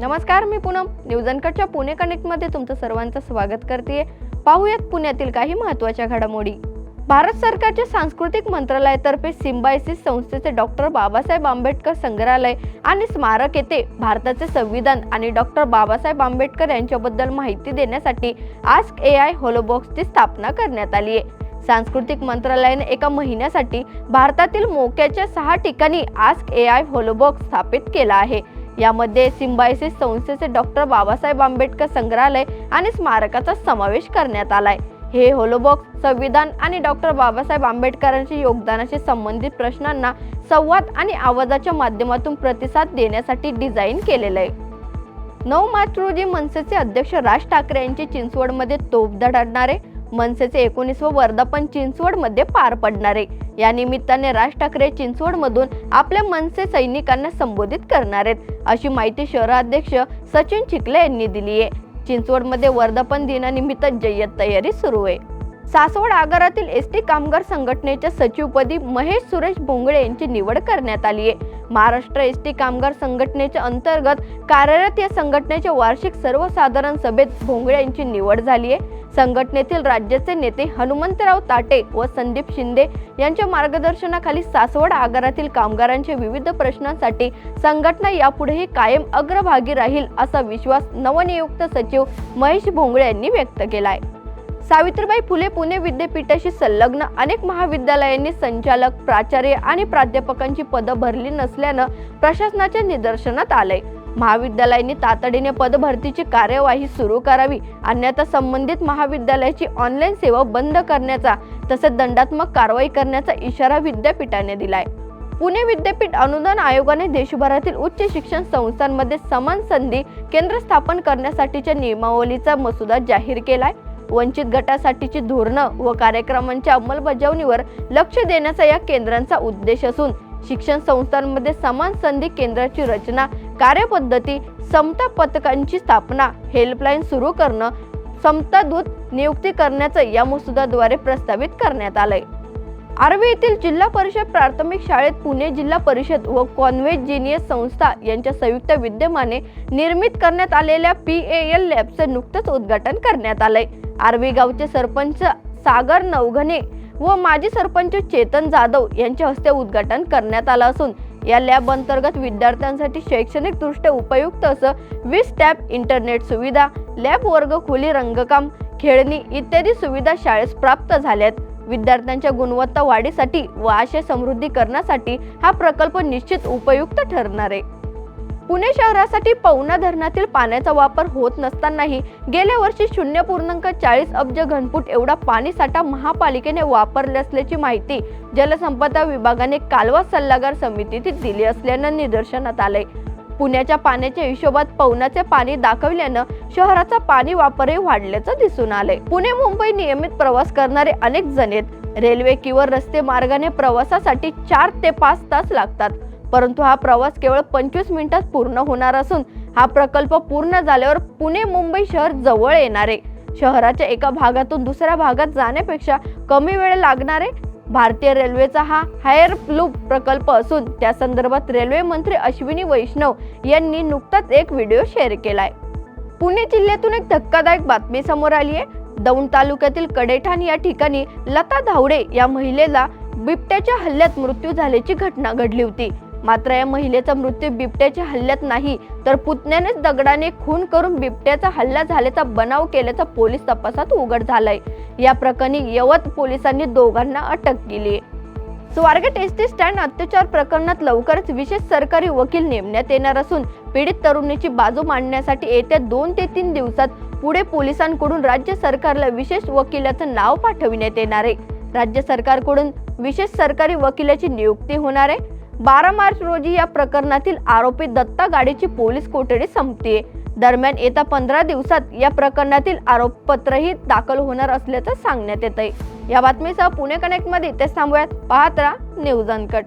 नमस्कार मी पूनम. न्यूज अनकटच्या पुणे कनेक्टमध्ये तुमचं सर्वांचं स्वागत करते. पाहूयात पुण्यातील काही महत्त्वाच्या घडामोडी. भारत सरकारच्या सांस्कृतिक मंत्रालयातर्फे सिम्बायसिस संस्थेचे डॉक्टर बाबासाहेब आंबेडकर संग्रहालय आणि स्मारक येथे भारताचे संविधान आणि डॉक्टर बाबासाहेब आंबेडकर यांच्याबद्दल माहिती देण्यासाठी आस्क ए आय होलोबॉक्सची स्थापना करण्यात आली आहे. सांस्कृतिक मंत्रालयाने एका महिन्यासाठी भारतातील मोक्याच्या सहा ठिकाणी आस्क ए आय होलोबॉक्स स्थापित केला आहे. यामध्ये सिम्बायसिस संस्थेचे डॉक्टर बाबासाहेब आंबेडकर संग्रहालय आणि स्मारकाचा समावेश करण्यात आलाय. हे होलोबॉक्स संविधान आणि डॉक्टर बाबासाहेब आंबेडकरांच्या योगदानाशी संबंधित प्रश्नांना संवाद आणि आवाजाच्या माध्यमातून प्रतिसाद देण्यासाठी डिझाईन केलेलं आहे नऊ मार्च रोजी मनसेचे अध्यक्ष राज ठाकरे यांचे चिंचवडमध्ये तोफ धडणार मनसेचे एकोणीसवं वर्धापन चिंचवडमध्ये पार पडणार आहे. या निमित्ताने राज ठाकरे चिंचवडमधून आपल्या मनसे सैनिकांना संबोधित करणार आहेत. अशी माहिती शहराध्यक्ष सचिन चिखले यांनी दिली आहे. चिंचवडमध्ये वर्धापन दिनानिमित्त जय्यत तयारी सुरू आहे. सासवड आगारातील एस टी कामगार संघटनेच्या सचिवपदी महेश सुरेश भोंगळे यांची निवड करण्यात आली आहे. महाराष्ट्र एस टी कामगार संघटनेच्या अंतर्गत कार्यरत या संघटनेच्या वार्षिक सर्वसाधारण सभेत भोंगळे यांची निवड झाली आहे. संघटनेतील राज्याचे नेते हनुमंतराव ताटे व संदीप शिंदे यांच्या मार्गदर्शनाखाली सासवड आगारातील कामगारांच्या विविध प्रश्नांसाठी संघटना यापुढेही कायम अग्रभागी राहील असा विश्वास नवनियुक्त सचिव महेश भोंगळे यांनी व्यक्त केला आहे. सावित्रीबाई फुले पुणे विद्यापीठाशी संलग्न. अनेक महाविद्यालयांनी संचालक प्राचार्य आणि प्राध्यापकांची पदं भरली नसल्यानं प्रशासनाच्या निदर्शनात आलंय. महाविद्यालयांनी तातडीने पदभरतीची कार्यवाही सुरू करावी. अन्यथा संबंधित महाविद्यालयाची ऑनलाईन सेवा बंद करण्याचा तसेच दंडात्मक कारवाई करण्याचा इशारा विद्यापीठाने दिलाय. पुणे विद्यापीठ अनुदान आयोगाने देशभरातील उच्च शिक्षण संस्थांमध्ये समान संधी केंद्र स्थापन करण्यासाठीच्या नियमावलीचा मसुदा जाहीर केलाय. वंचित गटासाठीची धोरणं व कार्यक्रमांच्या अंमलबजावणीवर लक्ष देण्याचा या केंद्रांचा उद्देश असून शिक्षण संस्थांमध्ये समान संधी केंद्राची रचना कार्यपद्धती समता पथकांची स्थापना हेल्पलाईन सुरू करणं समता दूत नियुक्ती करण्याचं या मसुद्याद्वारे प्रस्तावित करण्यात आलंय. आर्वी येथील जिल्हा परिषद प्राथमिक शाळेत पुणे जिल्हा परिषद व कॉन्व्हेट जिनियस संस्था यांच्या संयुक्त विद्यमाने निर्मित करण्यात आलेल्या पी ए एल लॅबचे नुकतंच उद्घाटन करण्यात आलंय. आर्वी गावचे सरपंच सागर नवघने व माजी सरपंच चेतन जाधव यांच्या हस्ते उद्घाटन करण्यात आलं असून या लॅब अंतर्गत विद्यार्थ्यांसाठी शैक्षणिक दृष्ट्या उपयुक्त असं वीस टॅब इंटरनेट सुविधा लॅब वर्ग खोली रंगकाम खेळणी इत्यादी सुविधा शाळेस प्राप्त झाल्यात. विद्यार्थ्यांच्या गुणवत्ता वाढीसाठी व आशय समृद्धी करण्यासाठी हा प्रकल्प निश्चित उपयुक्त ठरणार आहे. पुणे शहरासाठी पवना धरणातील पाण्याचा वापर होत नसतानाही गेल्या वर्षी शून्य पूर्णांक चाळीस अब्ज घनफूट एवढा पाणीसाठा महापालिकेने वापरले असल्याची माहिती जलसंपदा विभागाने कालवा सल्लागार समितीत दिली असल्यानं निदर्शनात आलंय. पुण्याच्या पाण्याच्या हिशोबात पवनाचे पाणी दाखवल्यानं शहराचा पाणी वापरही वाढल्याचं दिसून आले पुणे मुंबई नियमित प्रवास करणारे अनेक जण आहेत. रेल्वे किंवा रस्ते मार्गाने प्रवासासाठी चार ते पाच तास लागतात. परंतु हा प्रवास केवळ पंचवीस मिनिटात पूर्ण होणार असून हा प्रकल्प पूर्ण झाल्यावर पुणे मुंबई शहर जवळ येणार आहे. शहराच्या एका भागातून दुसऱ्या भागात जाण्यापेक्षा कमी वेळ लागणार आहे भारतीय रेल्वेचा हा हायर लूप प्रकल्प असून त्या संदर्भात रेल्वे मंत्री अश्विनी वैष्णव यांनी नुकताच एक व्हिडिओ शेअर केलाय. पुणे जिल्ह्यातून एक धक्कादायक बातमी समोर आली आहे. दौंड तालुक्यातील कडेठाण या ठिकाणी लता धावडे या महिलेला बिबट्याच्या हल्ल्यात मृत्यू झाल्याची घटना घडली होती. मात्र या महिलेचा मृत्यू बिबट्याच्या हल्ल्यात नाही तर पुतण्यानेच दगडाने खून करून बिबट्याचा हल्ला झाल्याचा बनाव केल्याचा पोलीस तपासात उघड झालाय. या प्रकरणी यवत पोलिसांनी दोघांना अटक केली. आहे स्वारगेट एस टी स्टँड अत्याचार प्रकरणात लवकरच विशेष सरकारी वकील नेमण्यात येणार असून पीडित तरुणीची बाजू मांडण्यासाठी येत्या दोन ते तीन दिवसात पुढे पोलिसांकडून राज्य सरकारला विशेष वकिलाचं नाव पाठविण्यात येणार आहे. राज्य सरकारकडून विशेष सरकारी वकिलाची नियुक्ती होणार आहे. बारा मार्च रोजी या प्रकरणातील आरोपी दत्ता गाडीची पोलीस कोठडी संपते दरम्यान येत्या पंधरा दिवसात या प्रकरणातील आरोपपत्रही दाखल होणार असल्याचं सांगण्यात येत आहे या बातमीसह पुणे कनेक्टमध्ये इथेच थांबूयात. पाहत राहा न्यूज अनकट.